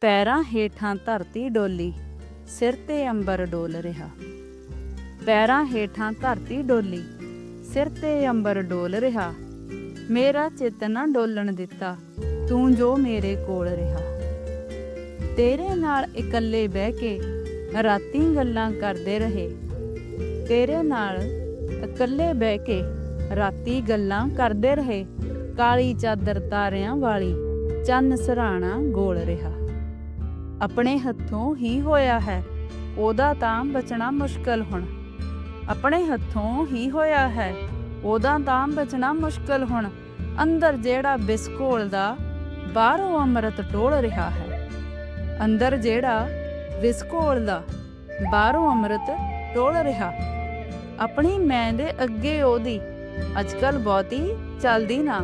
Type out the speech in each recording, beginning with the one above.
ਪੈਰਾਂ ਹੇਠਾਂ ਧਰਤੀ ਡੋਲੀ, ਸਿਰ ਤੇ ਅੰਬਰ ਡੋਲ ਰਿਹਾ। ਪੈਰਾਂ ਹੇਠਾਂ ਧਰਤੀ ਡੋਲੀ, ਸਿਰ ਤੇ ਅੰਬਰ ਡੋਲ ਰਿਹਾ। ਮੇਰਾ ਚਿੱਤ ਨਾ ਡੋਲਣ ਦਿੱਤਾ, ਤੂੰ ਜੋ ਮੇਰੇ ਕੋਲ ਰਿਹਾ। ਤੇਰੇ ਨਾਲ ਇਕੱਲੇ ਬਹਿ ਕੇ ਰਾਤੀ ਗੱਲਾਂ ਕਰਦੇ ਰਹੇ। ਤੇਰੇ ਨਾਲ ਇਕੱਲੇ ਬਹਿ ਕੇ ਰਾਤੀ ਗੱਲਾਂ ਕਰਦੇ ਰਹੇ। ਕਾਲੀ ਚਾਦਰ ਤਾਰਿਆਂ ਵਾਲੀ ਚੰਨ ਸਰਾਣਾ ਗੋਲ ਰਿਹਾ। ਆਪਣੇ ਹੱਥੋਂ ਹੀ ਹੋਇਆ ਹੈ। ਉਹਦਾ ਤਾਂ ਬਚਣਾ ਮੁਸ਼ਕਲ ਹੁਣ। ਆਪਣੇ ਹੱਥੋਂ ਹੀ ਹੋਇਆ ਹੈ। ਉਹਦਾ ਤਾਂ ਬਚਣਾ ਮੁਸ਼ਕਲ ਹੁਣ। ਅੰਦਰ ਜਿਹੜਾ ਬਿਸਕੋਲ ਦਾ ਬਾਹਰੋਂ ਅੰਮ੍ਰਿਤ ਟੋਲ ਰਿਹਾ ਹੈ। ਅੰਦਰ ਜਿਹੜਾ ਵਿਸਕੋਲ ਦਾ ਬਾਹਰੋਂ ਅੰਮ੍ਰਿਤ ਟੋਲ ਰਿਹਾ। ਆਪਣੀ ਮੈਂ ਦੇ ਅੱਗੇ ਉਹਦੀ। ਅੱਜਕੱਲ ਬਹੁਤੀ ਚੱਲਦੀ ਨਾ।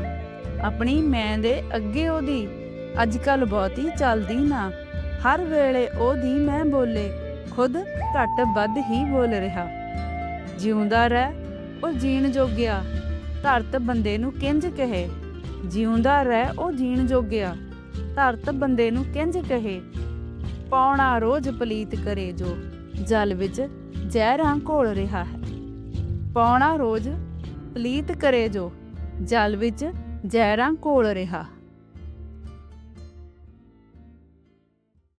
ਆਪਣੀ ਮੈਂ ਦੇ ਅੱਗੇ ਉਹਦੀ। ਅੱਜਕੱਲ ਬਹੁਤੀ ਚੱਲਦੀ ਨਾ। ਹਰ ਵੇਲੇ ਉਹਦੀ ਮੈਂ ਬੋਲੇ, ਖੁਦ ਘੱਟ ਵੱਧ ਹੀ ਬੋਲ ਰਿਹਾ। ਜਿਉਂਦਾ ਰਹਿ, ਉਹ ਜੀਣ ਜੋਗਿਆ, ਧਰਤ ਬੰਦੇ ਨੂੰ ਕਿੰਜ ਕਹੇ? ਜਿਉਂਦਾ ਰਹਿ, ਉਹ ਜੀਣ ਜੋਗਿਆ, ਧਰਤ ਬੰਦੇ ਨੂੰ ਕਿੰਜ ਕਹੇ? ਪੌਣਾ ਰੋਜ਼ ਪਲੀਤ ਕਰੇ ਜੋ, ਜਲ ਵਿੱਚ ਜ਼ਹਿਰਾਂ ਘੋਲ ਰਿਹਾ ਹੈ। ਪੌਣਾ ਰੋਜ਼ ਪਲੀਤ ਕਰੇ ਜੋ, ਜਲ ਵਿੱਚ ਜ਼ਹਿਰਾਂ ਘੋਲ ਰਿਹਾ।